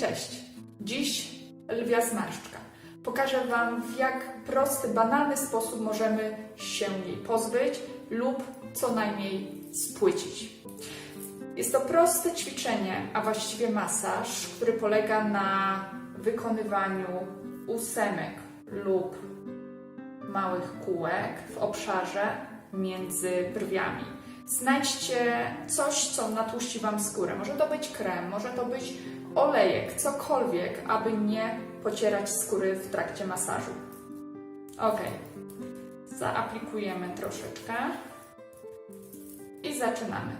Cześć! Dziś lwia zmarszczka. Pokażę Wam, w jak prosty, banalny sposób możemy się jej pozbyć lub co najmniej spłycić. Jest to proste ćwiczenie, a właściwie masaż, który polega na wykonywaniu ósemek lub małych kółek w obszarze między brwiami. Znajdźcie coś, co natłuści Wam skórę. Może to być krem, może to być olejek, cokolwiek, aby nie pocierać skóry w trakcie masażu. Ok, zaaplikujemy troszeczkę i zaczynamy.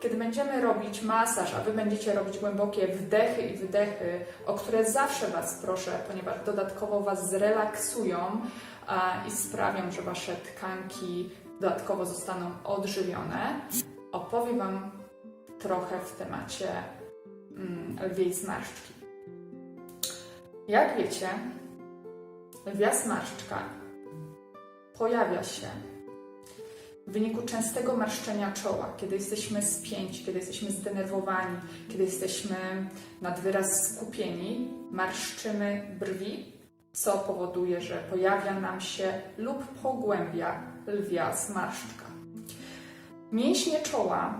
Kiedy będziemy robić masaż, a Wy będziecie robić głębokie wdechy i wydechy, o które zawsze Was proszę, ponieważ dodatkowo Was zrelaksują i sprawią, że Wasze tkanki dodatkowo zostaną odżywione, opowiem Wam trochę w temacie lwiej zmarszczki. Jak wiecie, lwia zmarszczka pojawia się w wyniku częstego marszczenia czoła, kiedy jesteśmy spięci, kiedy jesteśmy zdenerwowani, kiedy jesteśmy nad wyraz skupieni, marszczymy brwi, co powoduje, że pojawia nam się lub pogłębia lwia zmarszczka. Mięśnie czoła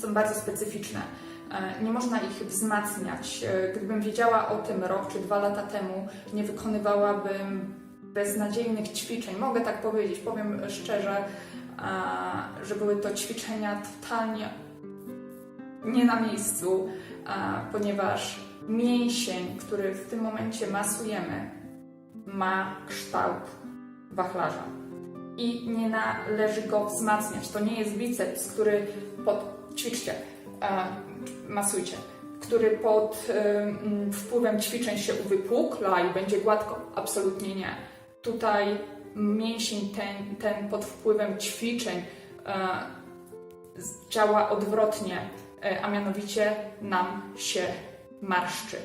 są bardzo specyficzne. E, Nie można ich wzmacniać. E, Gdybym wiedziała o tym rok czy dwa lata temu, nie wykonywałabym beznadziejnych ćwiczeń. Mogę tak powiedzieć, powiem szczerze, a, że były to ćwiczenia totalnie nie na miejscu, ponieważ mięsień, który w tym momencie masujemy, ma kształt wachlarza i nie należy go wzmacniać. To nie jest biceps, który pod... ćwiczcie, masujcie, który pod wpływem ćwiczeń się uwypukla i będzie gładko. Absolutnie nie. Tutaj mięsień ten, ten pod wpływem ćwiczeń e, działa odwrotnie, e, a mianowicie nam się marszczy,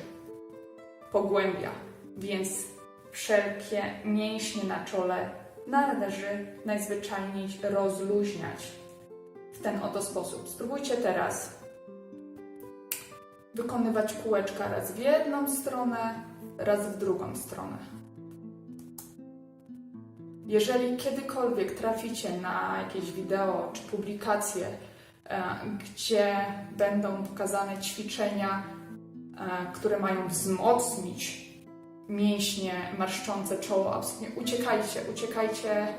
pogłębia. Więc wszelkie mięśnie na czole należy najzwyczajniej rozluźniać w ten oto sposób. Spróbujcie teraz wykonywać kółeczka raz w jedną stronę, raz w drugą stronę. Jeżeli kiedykolwiek traficie na jakieś wideo czy publikacje, e, gdzie będą pokazane ćwiczenia, e, które mają wzmocnić mięśnie marszczące czoło, absolutnie uciekajcie, uciekajcie e,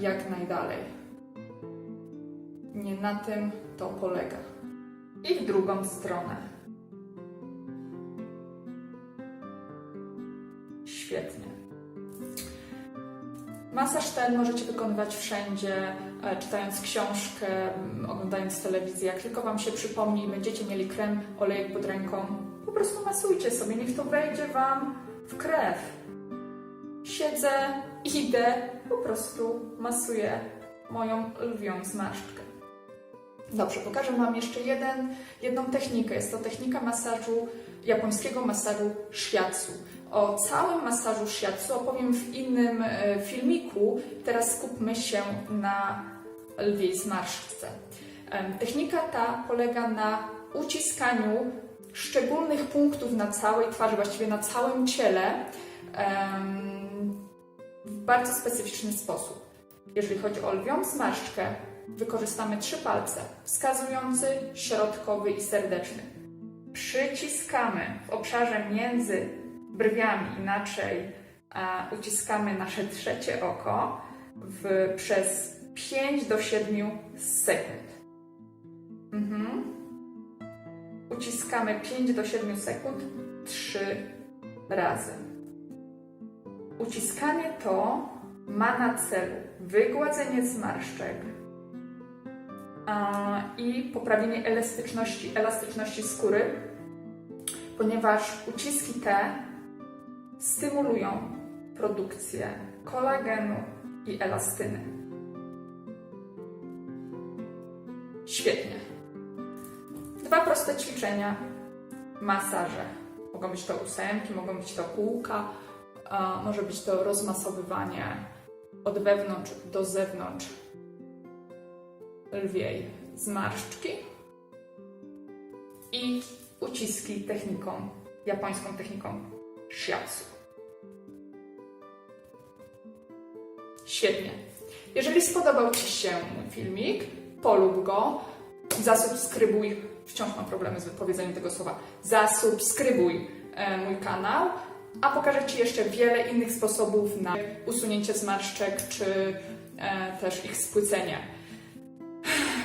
jak najdalej. Nie na tym to polega. I w drugą stronę. Świetnie. Masaż ten możecie wykonywać wszędzie, e, czytając książkę, oglądając telewizję. Jak tylko Wam się przypomni, będziecie mieli krem, olejek pod ręką, po prostu masujcie sobie, niech to wejdzie Wam w krew. Siedzę, idę, po prostu masuję moją lwią zmarszczkę. Dobrze, pokażę Wam jeszcze jeden, jedną technikę. Jest to technika masażu, japońskiego masażu shiatsu. O całym masażu shiatsu opowiem w innym e, filmiku. Teraz skupmy się na lwiej zmarszczce. Technika ta polega na uciskaniu szczególnych punktów na całej twarzy, właściwie na całym ciele w bardzo specyficzny sposób. Jeżeli chodzi o lwią zmarszczkę, wykorzystamy trzy palce: wskazujący, środkowy i serdeczny. Przyciskamy w obszarze między brwiami, inaczej a, uciskamy nasze trzecie oko w, przez 5 do 7 sekund. Mhm. Uciskamy 5 do 7 sekund 3 razy. Uciskanie to ma na celu wygładzenie zmarszczek i poprawienie elastyczności, elastyczności skóry, ponieważ uciski te stymulują produkcję kolagenu i elastyny. Świetnie. Dwa proste ćwiczenia, masaże. Mogą być to ósemki, mogą być to kółka, może być to rozmasowywanie od wewnątrz do zewnątrz lwiej zmarszczki i uciski techniką, japońską techniką shiatsu. Świetnie. Jeżeli spodobał Ci się mój filmik, polub go, zasubskrybuj, wciąż mam problemy z wypowiedzeniem tego słowa, zasubskrybuj e, mój kanał, a pokażę Ci jeszcze wiele innych sposobów na usunięcie zmarszczek czy e, też ich spłycenie.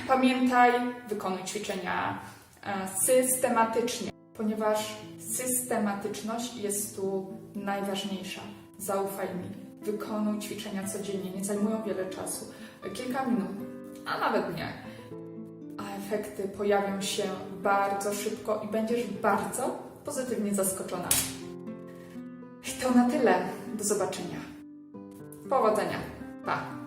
Pamiętaj, wykonuj ćwiczenia e, systematycznie, ponieważ systematyczność jest tu najważniejsza. Zaufaj mi. Wykonuj ćwiczenia codziennie, nie zajmują wiele czasu, kilka minut, a nawet nie. A efekty pojawią się bardzo szybko i będziesz bardzo pozytywnie zaskoczona. I to na tyle. Do zobaczenia. Powodzenia. Pa!